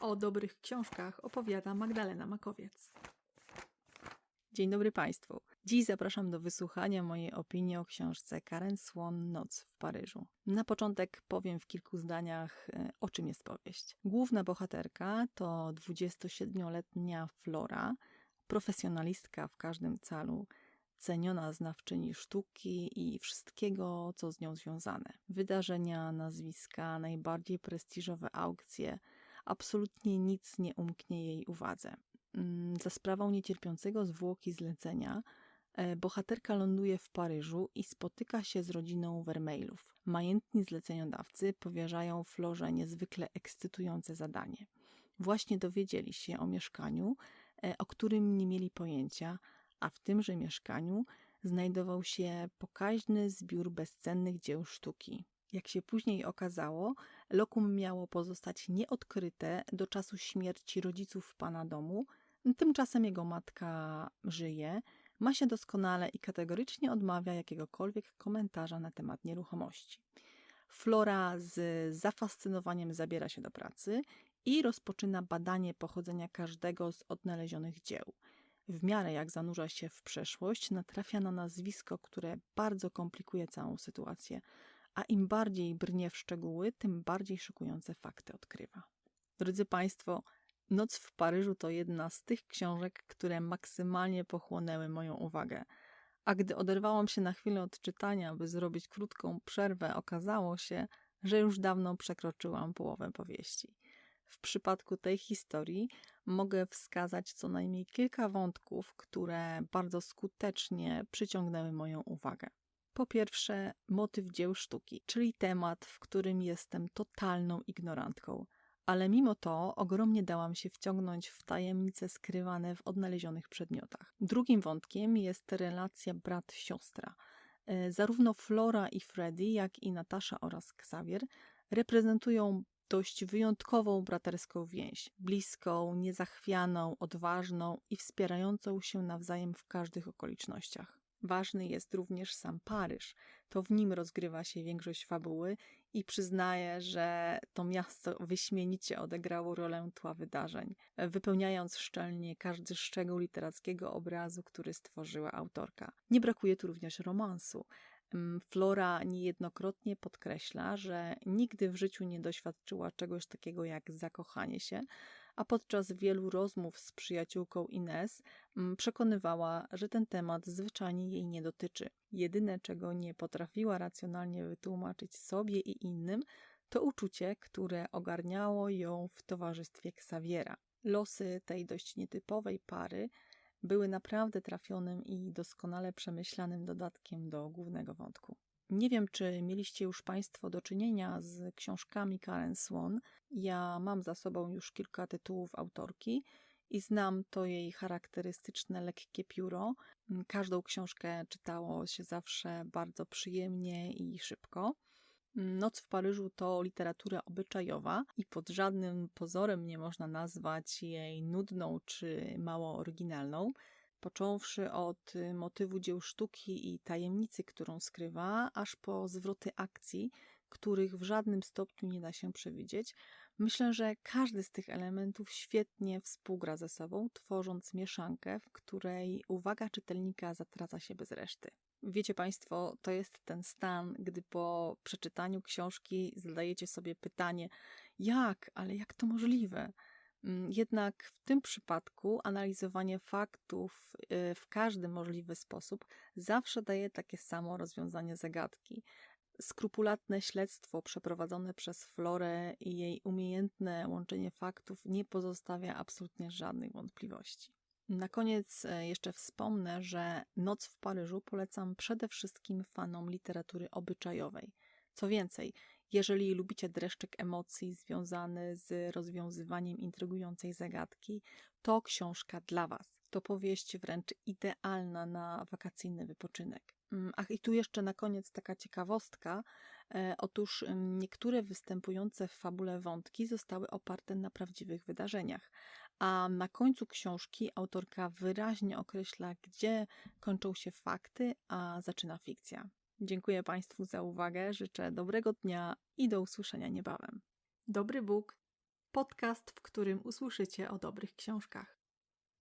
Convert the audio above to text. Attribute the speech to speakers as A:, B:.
A: O dobrych książkach opowiada Magdalena Makowiec. Dzień dobry Państwu. Dziś zapraszam do wysłuchania mojej opinii o książce Karen Swan Noc w Paryżu. Na początek powiem w kilku zdaniach, e, o czym jest powieść. Główna bohaterka to 27-letnia Flora, profesjonalistka w każdym calu, ceniona znawczyni sztuki i wszystkiego, co z nią związane. Wydarzenia, nazwiska, najbardziej prestiżowe aukcje – absolutnie nic nie umknie jej uwadze. Mm, za sprawą niecierpiącego zwłoki zlecenia, e, bohaterka ląduje w Paryżu i spotyka się z rodziną Vermeilów. Majętni zleceniodawcy powierzają Florze niezwykle ekscytujące zadanie. Właśnie dowiedzieli się o mieszkaniu, e, o którym nie mieli pojęcia, a w tymże mieszkaniu znajdował się pokaźny zbiór bezcennych dzieł sztuki. Jak się później okazało, lokum miało pozostać nieodkryte do czasu śmierci rodziców pana domu. Tymczasem jego matka żyje, ma się doskonale i kategorycznie odmawia jakiegokolwiek komentarza na temat nieruchomości. Flora z zafascynowaniem zabiera się do pracy i rozpoczyna badanie pochodzenia każdego z odnalezionych dzieł. W miarę jak zanurza się w przeszłość, natrafia na nazwisko, które bardzo komplikuje całą sytuację a im bardziej brnie w szczegóły, tym bardziej szokujące fakty odkrywa. Drodzy Państwo, Noc w Paryżu to jedna z tych książek, które maksymalnie pochłonęły moją uwagę. A gdy oderwałam się na chwilę od czytania, by zrobić krótką przerwę, okazało się, że już dawno przekroczyłam połowę powieści. W przypadku tej historii mogę wskazać co najmniej kilka wątków, które bardzo skutecznie przyciągnęły moją uwagę. Po pierwsze, motyw dzieł sztuki, czyli temat, w którym jestem totalną ignorantką, ale mimo to ogromnie dałam się wciągnąć w tajemnice skrywane w odnalezionych przedmiotach. Drugim wątkiem jest relacja brat-siostra. E, zarówno Flora i Freddy, jak i Natasza oraz Xavier reprezentują dość wyjątkową braterską więź, bliską, niezachwianą, odważną i wspierającą się nawzajem w każdych okolicznościach. Ważny jest również sam Paryż. To w nim rozgrywa się większość fabuły i przyznaję, że to miasto wyśmienicie odegrało rolę tła wydarzeń, wypełniając szczelnie każdy szczegół literackiego obrazu, który stworzyła autorka. Nie brakuje tu również romansu. Mm, Flora niejednokrotnie podkreśla, że nigdy w życiu nie doświadczyła czegoś takiego jak zakochanie się, a podczas wielu rozmów z przyjaciółką Ines mm, przekonywała, że ten temat zwyczajnie jej nie dotyczy. Jedyne, czego nie potrafiła racjonalnie wytłumaczyć sobie i innym, to uczucie, które ogarniało ją w towarzystwie Xaviera. Losy tej dość nietypowej pary były naprawdę trafionym i doskonale przemyślanym dodatkiem do głównego wątku. Nie wiem, czy mieliście już Państwo do czynienia z książkami Karen Swan. Ja mam za sobą już kilka tytułów autorki i znam to jej charakterystyczne lekkie pióro. Każdą książkę czytało się zawsze bardzo przyjemnie i szybko. Noc w Paryżu to literatura obyczajowa i pod żadnym pozorem nie można nazwać jej nudną czy mało oryginalną począwszy od y, motywu dzieł sztuki i tajemnicy, którą skrywa, aż po zwroty akcji, których w żadnym stopniu nie da się przewidzieć. Myślę, że każdy z tych elementów świetnie współgra ze sobą, tworząc mieszankę, w której uwaga czytelnika zatraca się bez reszty. Wiecie Państwo, to jest ten stan, gdy po przeczytaniu książki zadajecie sobie pytanie: jak, ale jak to możliwe? Mm, jednak w tym przypadku analizowanie faktów y, w każdy możliwy sposób zawsze daje takie samo rozwiązanie zagadki. Skrupulatne śledztwo przeprowadzone przez Florę i jej umiejętne łączenie faktów nie pozostawia absolutnie żadnych wątpliwości. Na koniec e, jeszcze wspomnę, że Noc w Paryżu polecam przede wszystkim fanom literatury obyczajowej. Co więcej, jeżeli lubicie dreszczyk emocji związany z rozwiązywaniem intrygującej zagadki, to książka dla Was. To powieść wręcz idealna na wakacyjny wypoczynek. Mm, ach, i tu jeszcze na koniec taka ciekawostka. E, otóż niektóre występujące w fabule wątki zostały oparte na prawdziwych wydarzeniach, a na końcu książki autorka wyraźnie określa, gdzie kończą się fakty, a zaczyna fikcja. Dziękuję Państwu za uwagę, życzę dobrego dnia i do usłyszenia niebawem. Dobry Bóg Podcast, w którym usłyszycie o dobrych książkach.